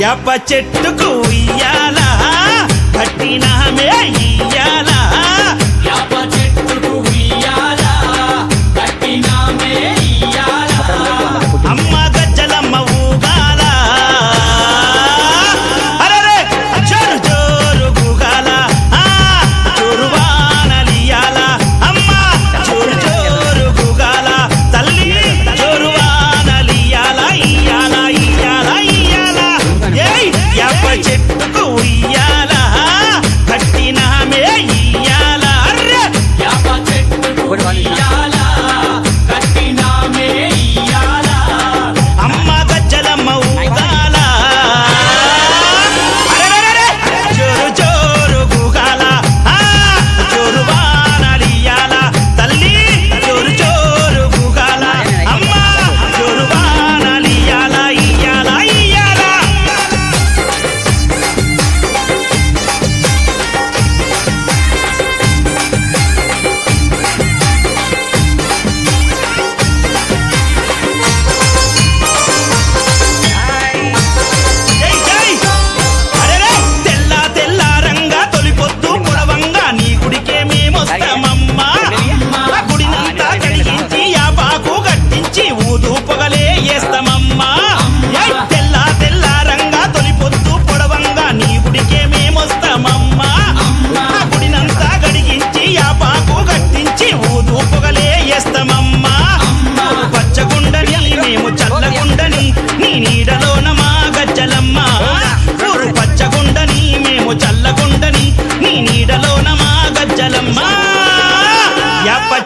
యాప చెట్టుకు ఇయ్యాలా కట్టినామే ఇయ్యాలా Oh yeah.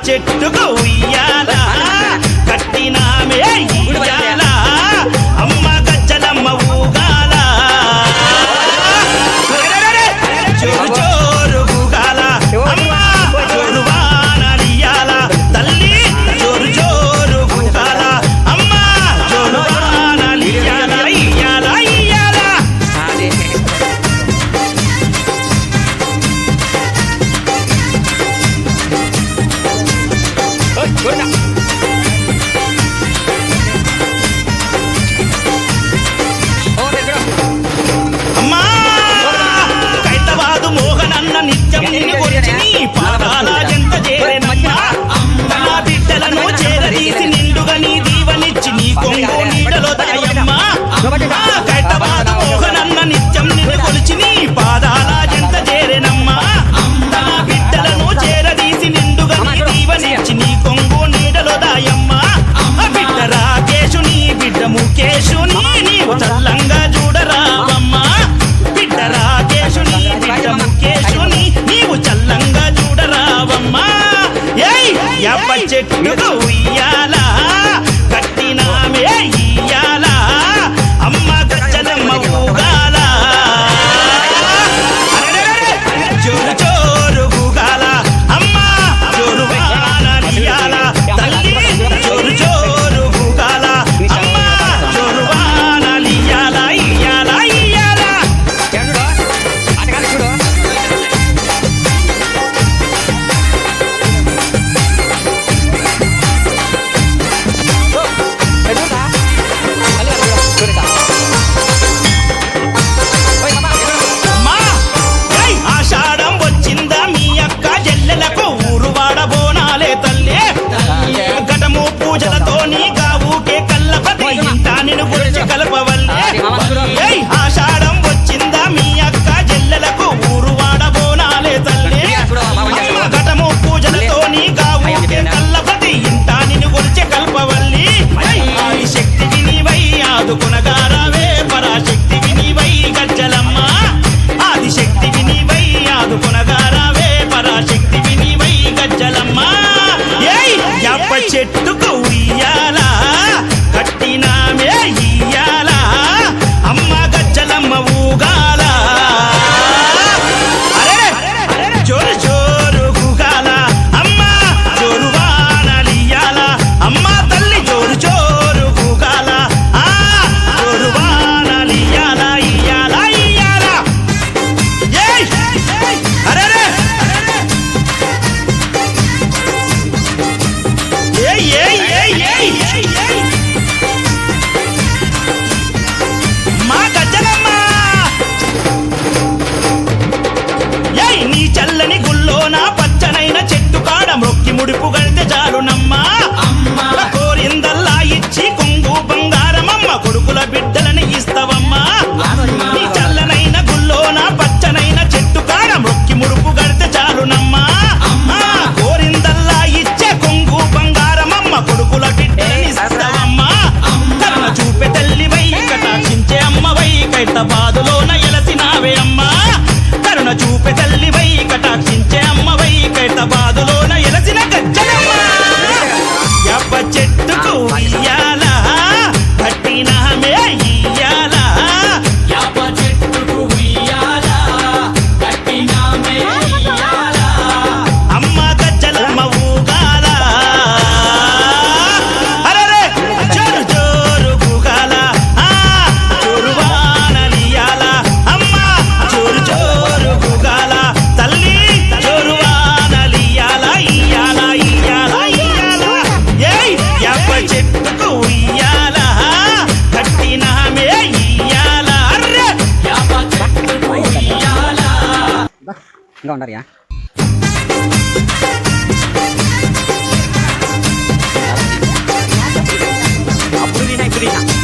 చెట్టుకు చెట్టు ఉయ్యాల. చెట్టు కౌరి இங்கே வந்தாரியா? அப்படின்னா இப்படின்னா.